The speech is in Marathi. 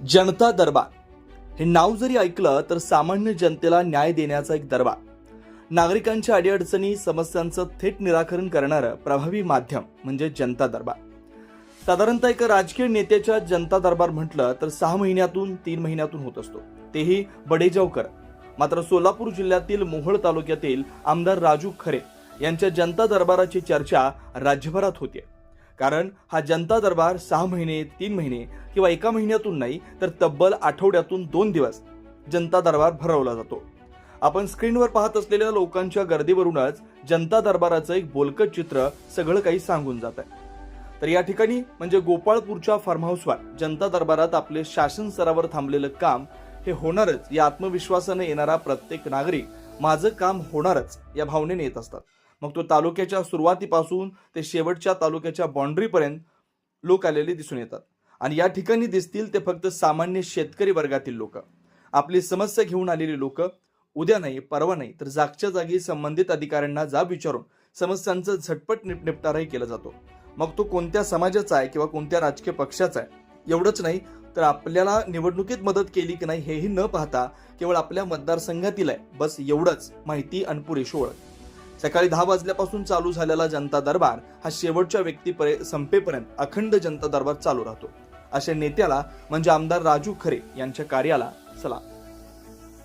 जनता दरबार. हे नाव जरी ऐकलं तर सामान्य जनतेला न्याय देण्याचा एक दरबार. नागरिकांच्या अडीअडचणी समस्यांचं थेट निराकरण करणारं प्रभावी माध्यम म्हणजे जनता दरबार. साधारणतः एका राजकीय नेत्याच्या जनता दरबार म्हटलं तर सहा महिन्यातून तीन महिन्यातून होत असतो. तेही बडेजावकर. मात्र सोलापूर जिल्ह्यातील मोहोळ तालुक्यातील आमदार राजू खरे यांच्या जनता दरबाराची चर्चा राज्यभरात होते कारण हा जनता दरबार सहा महिने तीन महिने किंवा एका महिन्यातून नाही तर तब्बल आठवड्यातून दोन दिवस जनता दरबार भरवला जातो. आपण स्क्रीनवर पाहत असलेल्या लोकांच्या गर्दीवरूनच जनता दरबाराचं एक बोलकट चित्र सगळं काही सांगून जात आहे तर या ठिकाणी म्हणजे गोपाळपूरच्या फार्म हाऊसवर जनता दरबारात आपले शासन स्तरावर थांबलेलं काम हे होणारच. या आत्मविश्वासाने येणारा प्रत्येक नागरिक माझं काम होणारच या भावनेने येत असतात. मग तो तालुक्याच्या सुरुवातीपासून ते शेवटच्या तालुक्याच्या बाँड्रीपर्यंत लोक आलेले दिसून येतात. आणि या ठिकाणी दिसतील ते फक्त सामान्य शेतकरी वर्गातील लोक. आपली समस्या घेऊन आलेली लोक उद्या नाही परवा नाही तर जागच्या जागी संबंधित अधिकाऱ्यांना जाब विचारून समस्यांचं झटपट निप निपटाराही केला जातो. मग तो कोणत्या समाजाचा आहे किंवा कोणत्या राजकीय पक्षाचा आहे एवढंच नाही तर आपल्याला निवडणुकीत मदत केली की नाही हेही न पाहता केवळ आपल्या मतदारसंघातील आहे. बस एवढंच. माहिती आणि पुरेशी ओळख. सकाळी दहा वाजल्यापासून चालू झालेला जनता दरबार हा शेवटच्या व्यक्तीपर्यंत संपेपर्यंत अखंड जनता दरबार चालू राहतो. अशा नेत्याला म्हणजे आमदार राजू खरे यांच्या कार्याला चला